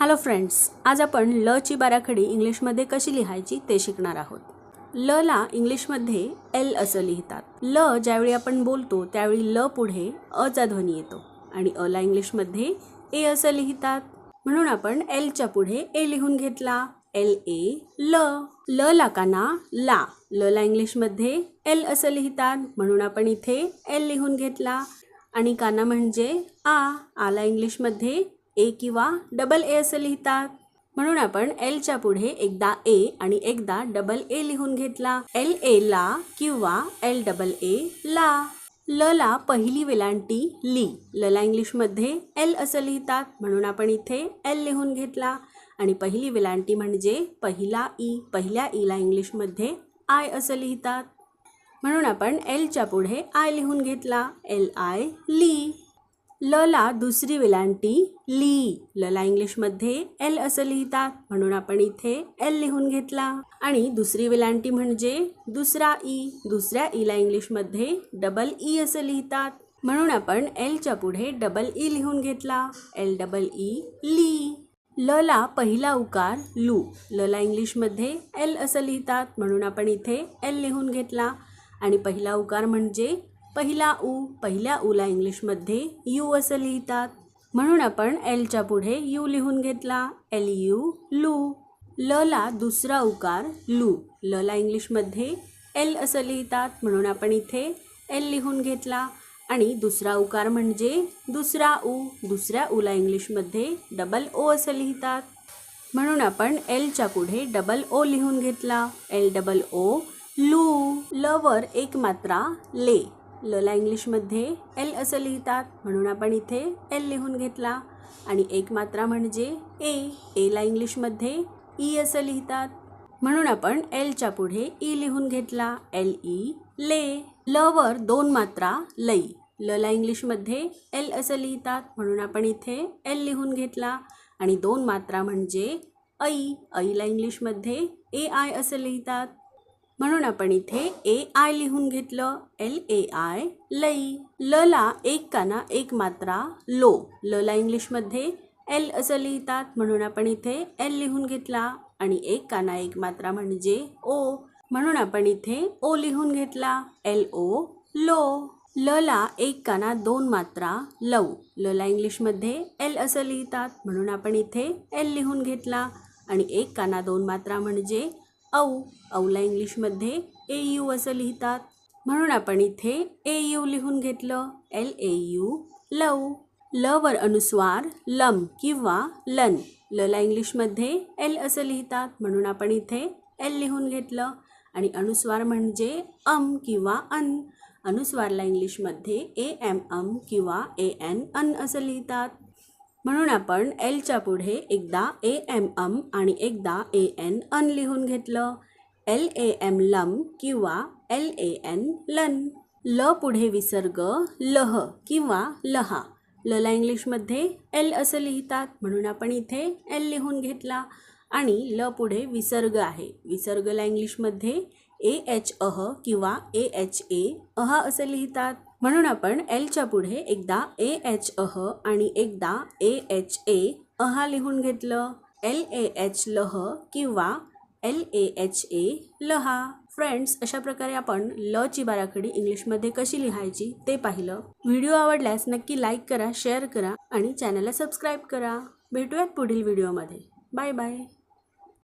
Hello friends आज आपण ल ची बाराखडी इंग्लिशमध्ये कशी लिहायची ते शिकणार आहोत. ल ला इंग्लिशमध्ये एल असं लिहितात. ल ज्यावेळी आपण बोलतो त्यावेळी ल पुढे अ चा ध्वनी येतो आणि अ ला इंग्लिशमध्ये ए असं लिहितात. म्हणून आपण एलच्या पुढे ए लिहून घेतला. एल ए ल. ल ला काना ला. ल ला इंग्लिशमध्ये एल असं लिहितात. म्हणून आपण इथे एल लिहून घेतला. आणि काना म्हणजे आ. आला इंग्लिशमध्ये ए किंवा डबल ए असं लिहितात. म्हणून आपण एलच्या पुढे एकदा ए आणि एकदा डबल ए लिहून घेतला. एल ए ला किंवा एल डबल ए ला. ल ला पहिली वेलांटी ली. ल ला इंग्लिशमध्ये एल असं लिहितात. म्हणून आपण इथे एल लिहून घेतला. आणि पहिली वेलांटी म्हणजे पहिला ई पहिल्या e ईला इंग्लिशमध्ये आय असं लिहितात. म्हणून आपण एलच्या पुढे आय लिहून घेतला. एल आय ली. ल ला दुसरी वेलांटी ली. ल ला इंग्लिशमध्ये एल असं लिहितात म्हणून आपण इथे एल लिहून घेतला. आणि दुसरी वेलांटी म्हणजे दुसरा ई. दुसऱ्या ईला इंग्लिशमध्ये डबल ई असं लिहितात. म्हणून आपण एलच्या पुढे डबल ई लिहून घेतला. एल डबल ई ली. ल ला पहिला उकार लू. ल ला इंग्लिशमध्ये एल असं लिहितात म्हणून आपण इथे एल लिहून घेतला. आणि पहिला उकार म्हणजे पहिला ऊ पहिल्या ऊला इंग्लिशमध्ये यू असं लिहितात. म्हणून आपण एलच्या पुढे यू लिहून घेतला. एल यू लू. ल ला दुसरा उकार लू. ल ला इंग्लिशमध्ये एल असं लिहितात. म्हणून आपण इथे एल लिहून घेतला. आणि दुसरा उकार म्हणजे दुसरा ऊ दुसऱ्या ऊला इंग्लिशमध्ये डबल ओ असं लिहितात. म्हणून आपण एलच्या पुढे डबल ओ लिहून घेतला. एल डबल ओ लू. लवर एक मात्रा ले. ल ला इंग्लिशमध्ये एल असं लिहितात. म्हणून आपण इथे एल लिहून घेतला. आणि एक मात्रा म्हणजे ए. एला इंग्लिशमध्ये ई असं लिहितात. म्हणून आपण एलच्या पुढे ई लिहून घेतला. एल ई ले. ल वर दोन मात्रा लई. ल ला इंग्लिशमध्ये एल असं लिहितात. म्हणून आपण इथे एल लिहून घेतला. आणि दोन मात्रा म्हणजे ऐ. ऐला इंग्लिशमध्ये ए आय असं लिहितात. म्हणून आपण इथे ए आय लिहून घेतलं. एल ए आय लई. ल ला एक काना एक मात्रा लो. ल ला इंग्लिशमध्ये एल असं लिहितात. म्हणून आपण इथे एल लिहून घेतला. आणि एक काना एक मात्रा म्हणजे ओ म्हणून आपण इथे ओ लिहून घेतला. एल ओ लो. ल ला एक काना दोन मात्रा लव. ल ला इंग्लिशमध्ये एल असं लिहितात. म्हणून आपण इथे एल लिहून घेतला. आणि एक काना दोन मात्रा म्हणजे औ औला इंग्लिशमध्ये ए यू असं लिहितात. म्हणून आपण इथे ए यू लिहून घेतलं. एल ए यू लव. लवर अनुस्वार लम किंवा लन. ल ला इंग्लिशमध्ये एल असं लिहितात. म्हणून आपण इथे एल लिहून घेतलं. आणि अनुस्वार म्हणजे अम किंवा अन. अनुस्वारला इंग्लिशमध्ये ए एम अम किंवा ए एन अन असं लिहितात. म्हणून आपण एलच्या पुढे एकदा ए एम अम आणि एकदा ए एन अन लिहून घेतलं. एल ए एम लम किंवा एल ए एन लन. ल पुढे विसर्ग लह किंवा लहा. ल इंग्लिशमध्ये एल असं लिहितात. म्हणून आपण इथे एल लिहून घेतला. आणि ल पुढे विसर्ग आहे. विसर्गला इंग्लिशमध्ये ए एच अह किंवा ए एच ए अह असं लिहितात. म्हणून आपण एलच्या पुढे एकदा ए एच अह आणि एकदा ए एच ए अहा लिहून घेतलं. एल ए एच लह किंवा एल ए एच ए लहा. फ्रेंड्स अशा प्रकारे आपण ल ची बाराखडी इंग्लिशमध्ये कशी लिहायची ते पाहिलं. व्हिडिओ आवडल्यास नक्की लाईक करा शेअर करा आणि चॅनलला सबस्क्राईब करा. भेटूयात पुढील व्हिडिओमध्ये. Bye bye.